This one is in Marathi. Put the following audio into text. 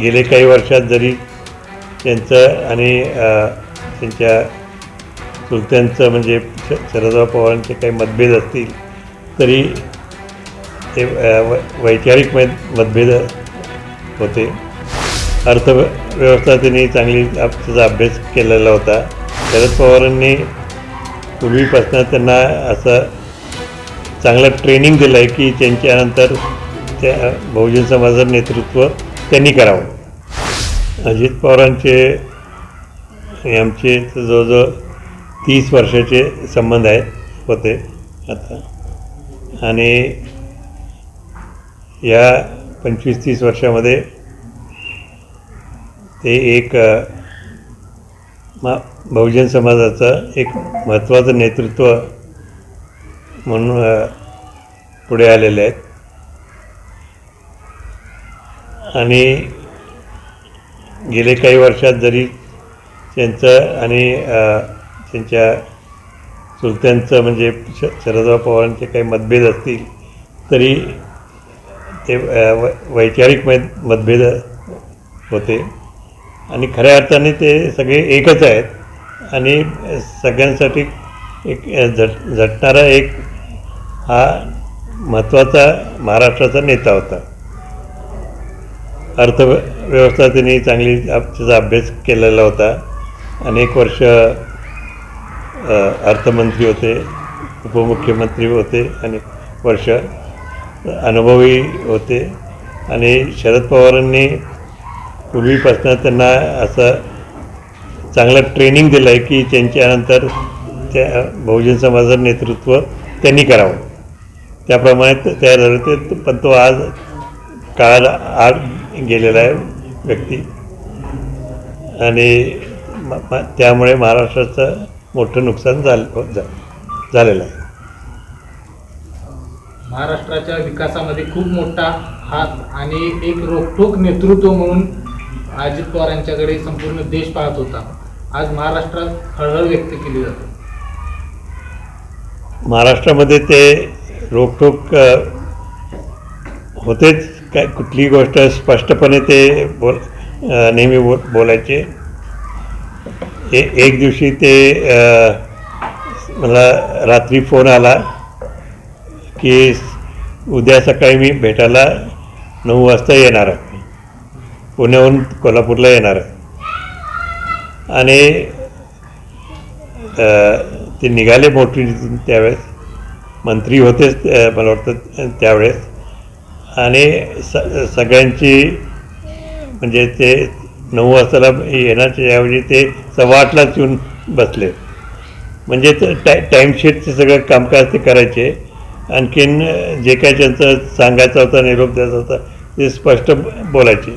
गेले काही वर्षात जरी त्यांचं आणि त्यांच्या चुलत्यांचं म्हणजे शरदराव पवारांचे काही मतभेद असतील तरी ते वै वैचारिक मत मतभेद होते. अर्थव्यवस्था त्यांनी चांगली त्याचा अभ्यास केलेला होता. शरद पवारांनी पूर्वीपासून त्यांना असं चांगलं ट्रेनिंग दिलं आहे की त्यांच्यानंतर त्या बहुजन समाजाचं नेतृत्व त्यांनी करावं. अजित पवारांचे आमचे जवळजवळ तीस वर्षाचे संबंध आहेत होते आता. आणि या पंचवीस तीस वर्षामध्ये ते एक मा बहुजन समाजाचं एक महत्त्वाचं नेतृत्व म्हणून पुढे आलेले आहेत. आणि गेले काही वर्षात जरी त्यांचं आणि त्यांच्या चुलत्यांचं म्हणजे श शरदराव पवारांचे काही मतभेद असतील तरी ते वै वैचारिक मत मतभेद होते. आणि खऱ्या अर्थाने ते सगळे एकच आहेत. आणि सगळ्यांसाठी एक झट झटणारा एक हा महत्त्वाचा महाराष्ट्राचा नेता होता. अर्थव्यवस्था त्यांनी चांगली त्याचा अभ्यास केलेला होता. अनेक वर्ष अर्थमंत्री होते उपमुख्यमंत्री होते अनेक वर्ष अनुभवी होते. आणि शरद पवारांनी पूर्वीपासून त्यांना असं चांगलं ट्रेनिंग दिलं आहे की त्यांच्यानंतर त्या बहुजन समाजाचं नेतृत्व त्यांनी करावं. त्याप्रमाणे तयार झालं ते पण तो आज काळाला आड गेलेला आहे व्यक्ती. आणि त्यामुळे महाराष्ट्राचं मोठं नुकसान झालं झा- झालेलं आहे. महाराष्ट्राच्या विकासामध्ये खूप मोठा हात आणि एक रोखठोक नेतृत्व म्हणून अजित पवार यांच्याकडे संपूर्ण देश पाहत होता. आज महाराष्ट्रात हळहळ व्यक्त केली जाते. महाराष्ट्रामध्ये ते रोखोक होतेच. काय कुठलीही गोष्ट स्पष्टपणे ते बोल नेहमी बोल बोलायचे? ए एक दिवशी ते मला रात्री फोन आला की उद्या सकाळी मी भेटायला नऊ वाजता येणार आहे. पुण्याहून कोल्हापूरला येणार आहे. आणि ते निघाले मोटरीतून त्यावेळेस. मंत्री होतेच मला वाटतं त्यावेळेस. आणि स सगळ्यांची म्हणजे ते नऊ वाजताला येण्याच्या ऐवजी ते सव्वा आठलाच येऊन बसले. म्हणजे ते टाय टाईमशीटचं सगळं कामकाज ते करायचे. आणखीन जे काय त्यांचं सांगायचं होतं निरोप द्यायचा होता ते स्पष्ट बोलायचे.